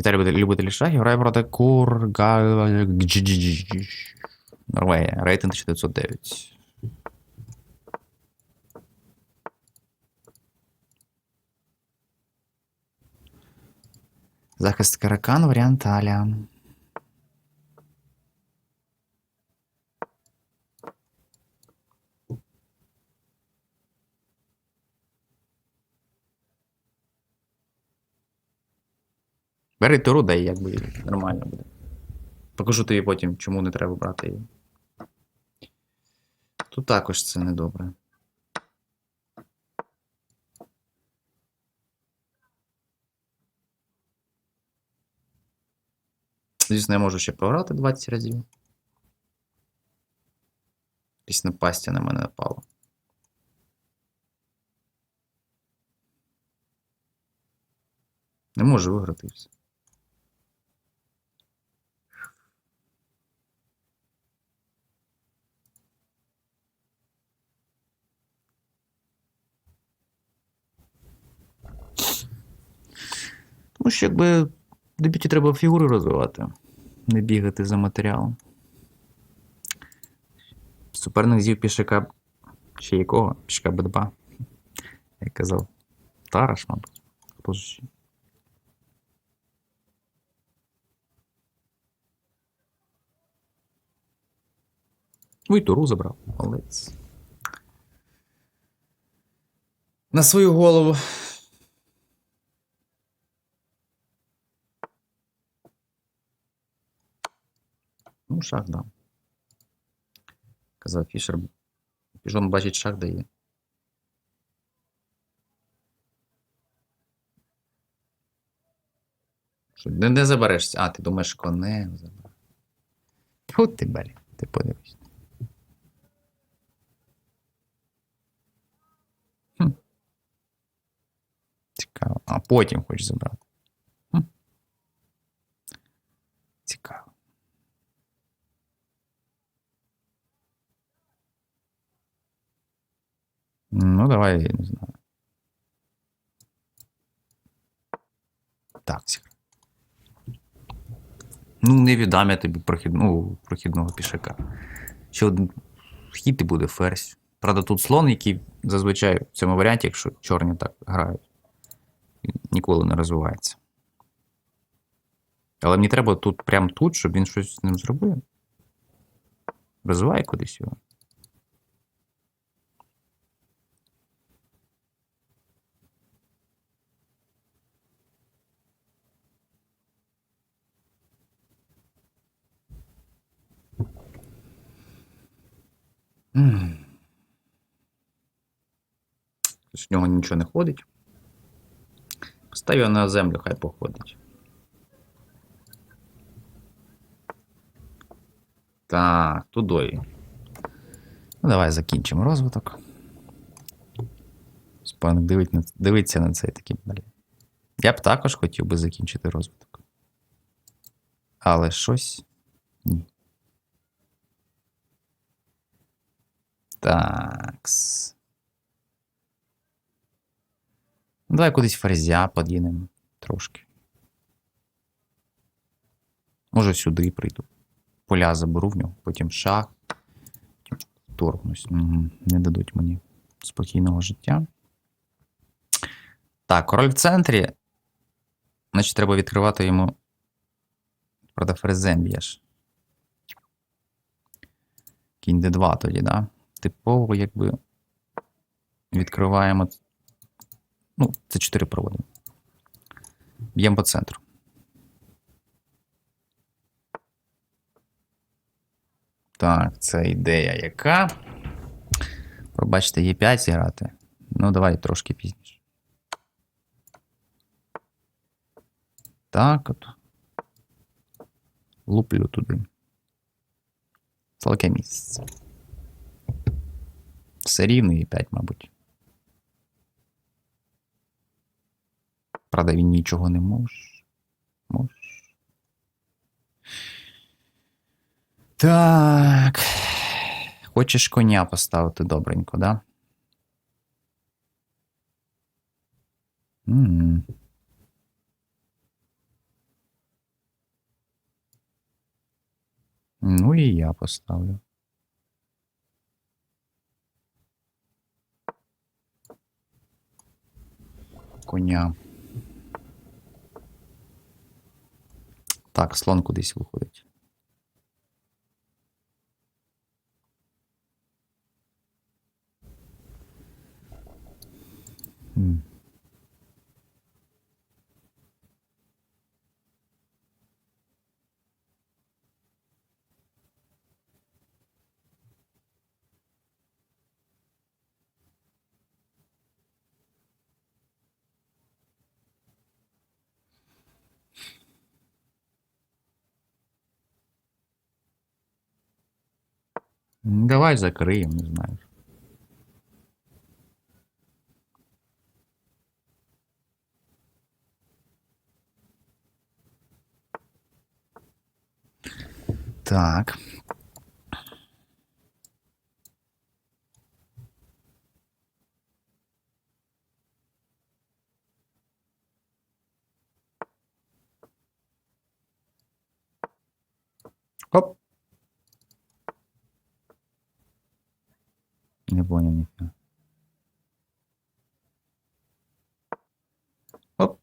Віталій любителі шахів грає проти Курга... Норвегія. Рейтинг 409. Захист Каракан, варіант Аля. Бери туру, дай якби нормально буде. Покажу тобі потім, чому не треба брати її. Тут також це недобре. Звісно, я можу ще програти 20 разів. Якесь напастя на мене напало. Не можу виграти все. Тому що якби в дебюті треба фігури розвивати, не бігати за матеріалом. Суперник з'їв пішака. Ще якого? Пішака Б2. Як казав. Тараш, мабуть. Ж? Ну і туру забрав. Молодець. На свою голову. Ну, шах дав. Казав Фішер. Піжон бачить шах дає. Що, не, не заберешся. А, ти думаєш, коне забереш. От ти балі, ти подивись. Хм. Цікаво. А потім хочеш забрати. Хм. Цікаво. Ну, давай, я не знаю. Так. Ну, не віддам я тобі прохід... ну, прохідного пішака. Ще один хід і буде ферзь. Правда, тут слон, який зазвичай в цьому варіанті, якщо чорні так грають, ніколи не розвивається. Але мені треба тут, прямо тут, щоб він щось з ним зробив. Розвивай кудись його. В нього нічого не ходить. Постав його на землю, хай походить. Так, тудою. Ну, давай закінчимо розвиток. Спанк дивиться на цей такий блін. Я б також хотів би закінчити розвиток. Але щось. Ні. Такс. Ну, Давай кудись ферзя подінемо трошки. Може сюди прийду. Поля заберу в нього, потім шах. Торгнусь. Не дадуть мені спокійного життя. Так, король в центрі. Значить, треба відкривати йому. Правда, ферзем б'єш. Кінь d2 тоді, да? Типово, якби відкриваємо. Ну, це 4 проводимо. Б'ємо по центру. Так, це ідея яка? Пробачте, є 5 зіграти. Ну, давай трошки пізніше. Так от. Луплю туди. Слабке місце все рівно і 5, мабуть. Правда, він нічого не може. Може. Так. Хочеш коня поставити добренько, да? М -м -м. Ну і я поставлю. Коня. Так, слон кудись виходить. М. Давай закриємо, не знаю. Так. Оп. Понял ніфіга. Оп.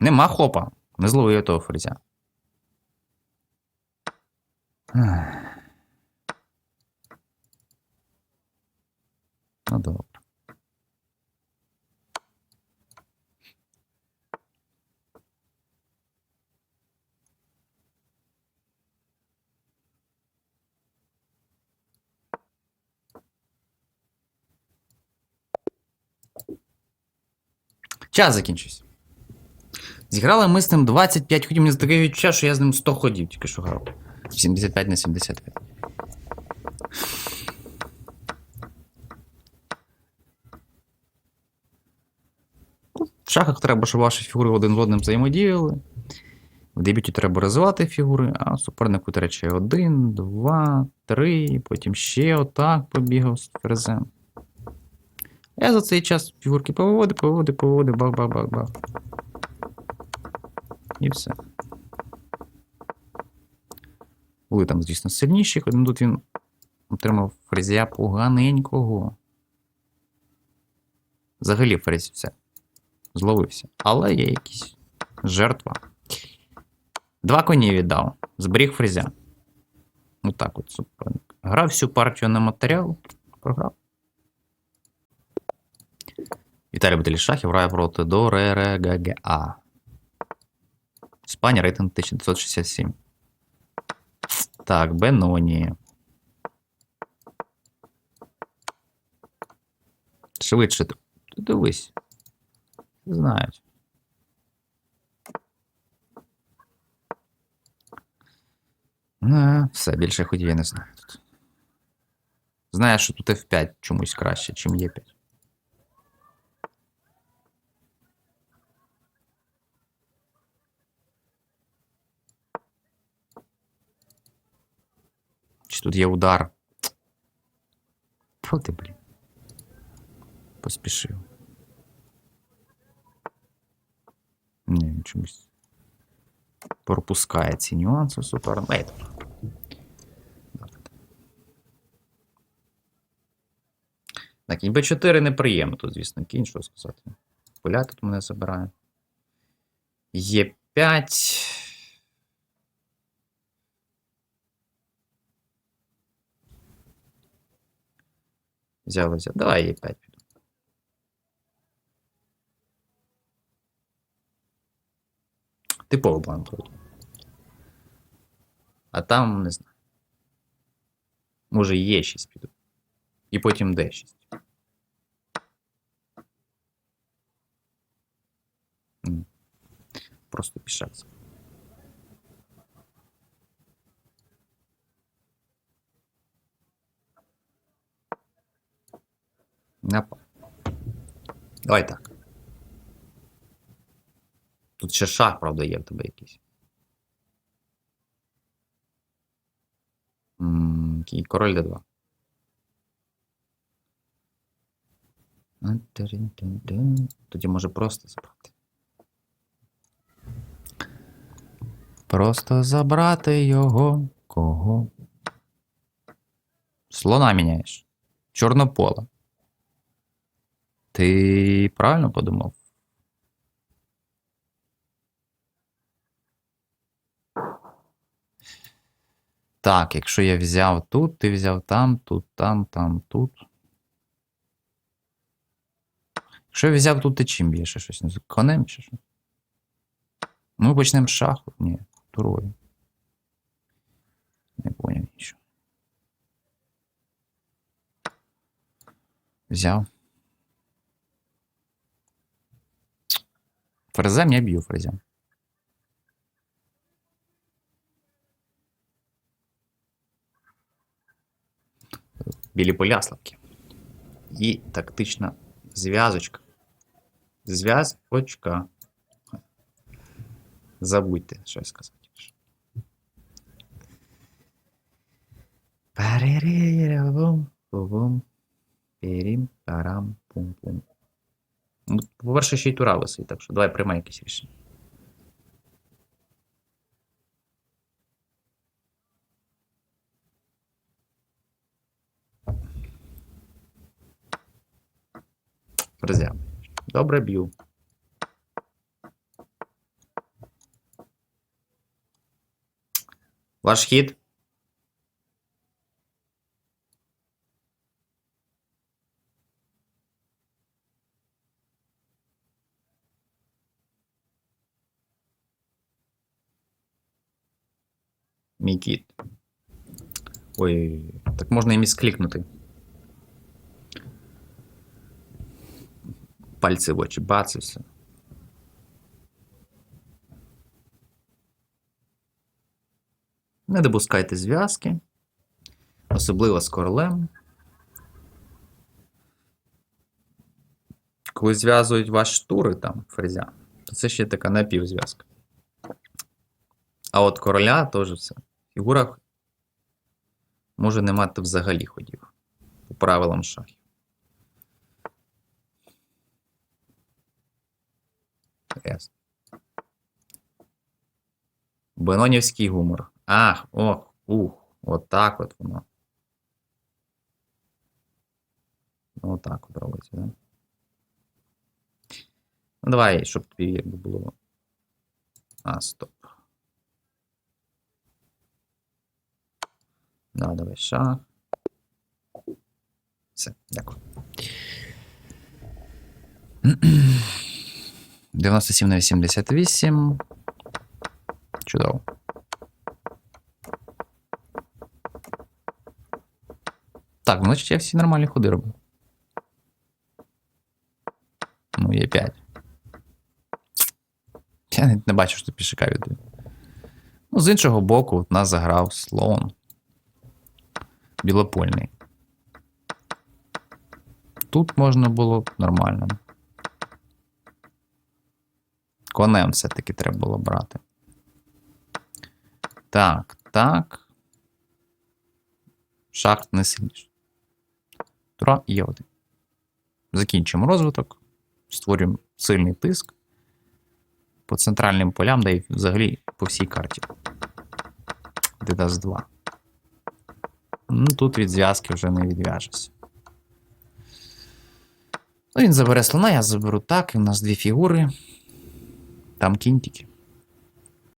Нема хопа. Зловив я того фрезя. Ну добре. Час закінчився. Зіграли ми з ним 25 ходів. Мені таке відчуття, що я з ним 100 ходів тільки що грав. 75 на 75. В шахах треба, щоб ваші фігури один з одним взаємодіяли. В дебюті треба розвивати фігури, а супернику трече один, два, три, потім ще отак побігав з ферзем. Я за цей час фігурки повиводив, повиводив, повиводив, бах-бах-бах-бах. І все. Були там, звісно, сильніші, ну тут він отримав фрезя поганенького. Взагалі фрезь все. Зловився. Але є якісь жертва. Два коні віддав. Зберіг фрезя. Ну так от суперник. Грав всю партію на матеріал. Програв. Віталій Баталій Шахів грає проти Доререгага. Іспанія рейтинг 1967. Так, Беноні. Швидше. ти- ти Дивись. Знають. Не, все, більше ходів я не знаю тут. Знаю, що тут F5 чомусь краще, чим Е5. Чи тут є удар? Фу ти, блін. Поспішив. Ні, він чомусь пропускає ці нюанси супер. Ей, добре. Добре. Так, кінь Б4 неприємно тут, звісно, кінь, що сказати. Поля тут мене забирає. Є5. Взяли, взяли. Давай Е5 піду. Типовий план вроді. А там не знаю. Може Е6 піду. І потім Д6. М. Просто пішак. Напав. Давай так. Тут ще шах, правда, є в тебе якийсь. М, король d2. Тоді може просто забрати. Просто забрати його. Кого? Слона міняєш. Чорнополе. Ти правильно подумав? Так, якщо я взяв тут, ти взяв там, тут, там, там, тут. Якщо я взяв тут, ти чим б'єш? Щось конем чи що? Ну, почнемо з шаху. Ні, турою. Не поняв нічого. Взяв. Ферзем я б'ю ферзем. Білі поляславки. І тактична зв'язочка. Зв'язочка. Забудьте щось сказати. Пареререрабум, бум, По-перше, ще й тура висить, так що давай приймай якесь рішення. Ферзя. Добре б'ю. Ваш хід. Мій. Ой, так можна і місклікнути. Пальці в очі, бац все. Не допускайте зв'язки, особливо з королем. Коли зв'язують ваші тури там, ферзя, то це ще така напівзв'язка. А от короля теж все. Фігура може не мати взагалі ходів по правилам шахів. Ясно. Бенонівський гумор. Ах, ох, ух, от так от воно. Ну, отак от робиться, да? Ну, давай, щоб тобі було. А, стоп. Да, давай шах. Все, дякую. 97 на 88. Чудово. Так, ну, значить я всі нормальні ходи роблю. Ну, є 5. Я не бачу, що пішака віддаю. Ну, з іншого боку, от нас заграв слон. Білопольний. Тут можна було нормально. Конем все-таки треба було брати. Так, так. Шах не сильніше. Тура є один. Закінчимо розвиток. Створюємо сильний тиск. По центральним полям, да і взагалі по всій карті. Де дасть 2. Ну, тут від зв'язки вже не відв'яжешся. Ну, він забере слона, я заберу так, і в нас дві фігури. Там кінь тільки.